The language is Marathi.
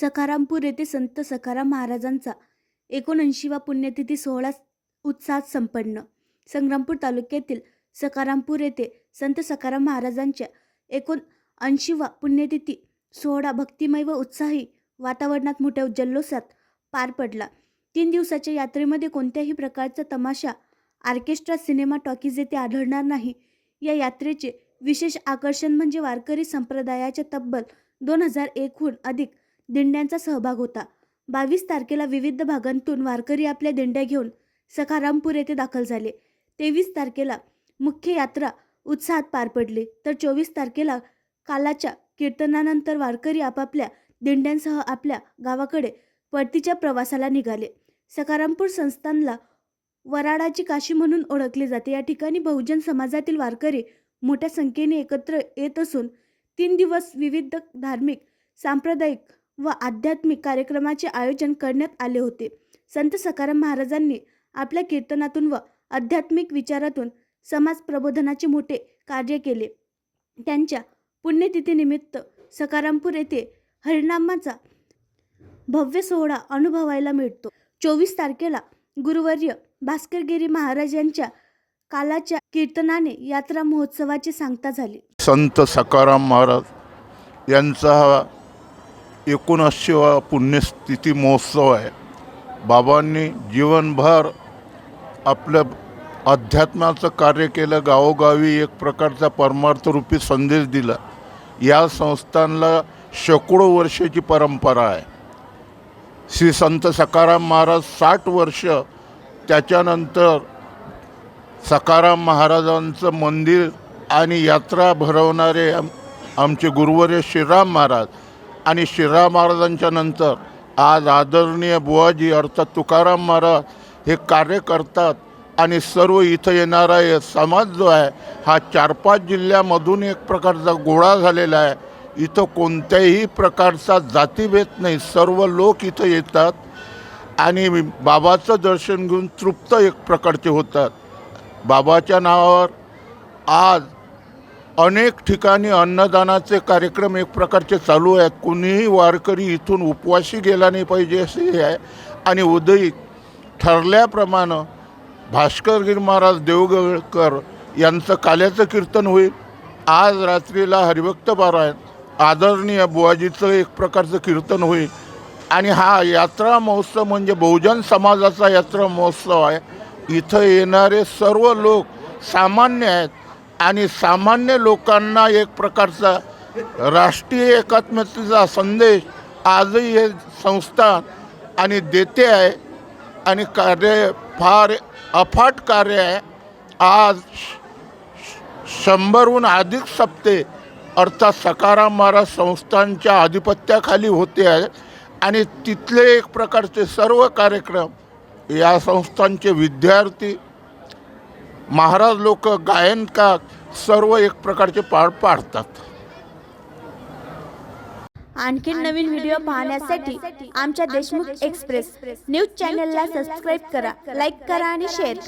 सखारामपूर येथे संत सखाराम महाराजांचा एकोणऐंशीवा पुण्यतिथी सोहळा उत्साहात संपन्न. संग्रामपूर तालुक्यातील सखारामपूर येथे संत सखाराम महाराजांच्या एकोणऐंशीवा पुण्यतिथी सोहळा भक्तिमय व उत्साही वातावरणात मोठ्या जल्लोषात पार पडला. तीन दिवसाच्या यात्रेमध्ये कोणत्याही प्रकारचा तमाशा ऑर्केस्ट्रा सिनेमा टॉकीज येथे आढळणार नाही. या यात्रेचे विशेष आकर्षण म्हणजे वारकरी संप्रदायाच्या तब्बल दोन हजार एकहून अधिक दिंड्यांचा सहभाग होता. बावीस तारखेला विविध भागांतून वारकरी आपल्या दिंड्या घेऊन सखारामपूर येथे दाखल झाले. तेवीस तारखेला मुख्य यात्रा उत्साहात पार पडली. तर चोवीस तारखेला कालाच्या कीर्तनानंतर वारकरी आपापल्या दिंड्यांसह आपल्या गावाकडे परतीच्या प्रवासाला निघाले. सखारामपूर संस्थानला वराडाची काशी म्हणून ओळखले जाते. या ठिकाणी बहुजन समाजातील वारकरी मोठ्या संख्येने एकत्र येत असून तीन दिवस विविध धार्मिक सांप्रदायिक व आध्यात्मिक कार्यक्रमाचे आयोजन करण्यात आले होते. संत सकाराम महाराजांनी आपल्या कीर्तनातून व आध्यात्मिक विचारातून समाज प्रबोधनाचे मोठे कार्य केले. त्यांच्या पुण्यतिथीनिमित्त सकारामपूर येथे हरिनामाचा भव्य सोहळा अनुभवायला मिळतो. चोवीस तारखेला गुरुवर्य भास्करगिरी महाराज यांच्या कालाच्या कीर्तनाने यात्रा महोत्सवाची सांगता झाली. संत सकाराम महाराज यांचा हा एकोणऐंशीवा पुण्यस्थिती महोत्सव आहे. बाबांनी जीवनभर आपलं अध्यात्माचं कार्य केलं गावोगावी एक प्रकारचा परमार्थरूपी संदेश दिला. या संस्थानला शेकडो वर्षाची परंपरा आहे. श्री संत सकाराम महाराज साठ वर्ष त्याच्यानंतर सकाराम महाराजांचं मंदिर आणि यात्रा भरवणारे आम आमचे गुरुवर्य श्रीराम महाराज आणि श्रीराम महाराजांच्या नंतर आज आदरणीय बुवाजी अर्थात तुकाराम महाराज हे कार्य करतात आणि सर्व इथं येणारा हे समाज जो आहे हा चार पाच जिल्ह्यामधून एक प्रकारचा गोळा झालेला आहे. इथं कोणत्याही प्रकारचा जातीभेद नाही. सर्व लोक इथं येतात आणि बाबाचं दर्शन घेऊन तृप्त एक प्रकारचे होतात. बाबाच्या नावावर आज अनेक ठिकाणी अन्नदानाचे कार्यक्रम एक प्रकारचे चालू आहेत. कुणीही वारकरी इथून उपवासी गेला नाही पाहिजे असे हे आहे. आणि उदयी ठरल्याप्रमाणे भास्करगिरी महाराज देवगळकर यांचं काल्याचं कीर्तन होईल. आज रात्रीला हरिभक्त बारायण. आदरणीय बुवाजीचं एक प्रकारचं कीर्तन होईल. आणि हा यात्रा महोत्सव म्हणजे बहुजन समाजाचा यात्रा महोत्सव आहे. इथं येणारे सर्व लोक सामान्य आहेत. आणि सामान्य लोकांना एक प्रकारचा राष्ट्रीय एकात्मतेचा संदेश आजही हे संस्थान आणि देते आहे आणि कार्य फार अफाट कार्य आहे. आज शंभरहून अधिक सप्ते अर्थात सकाराम महाराज संस्थांच्या आधिपत्याखाली होते आहे. आणि तिथले एक प्रकारचे सर्व कार्यक्रम या संस्थांचे विद्यार्थी महाराज लोक गायनकार सर्व एक प्रकारचे पार पाडतात. आणखी नवीन व्हिडिओ पाहण्यासाठी आमच्या देशमुख एक्सप्रेस न्यूज चॅनलला सबस्क्राईब करा लाईक करा आणि शेअर करा.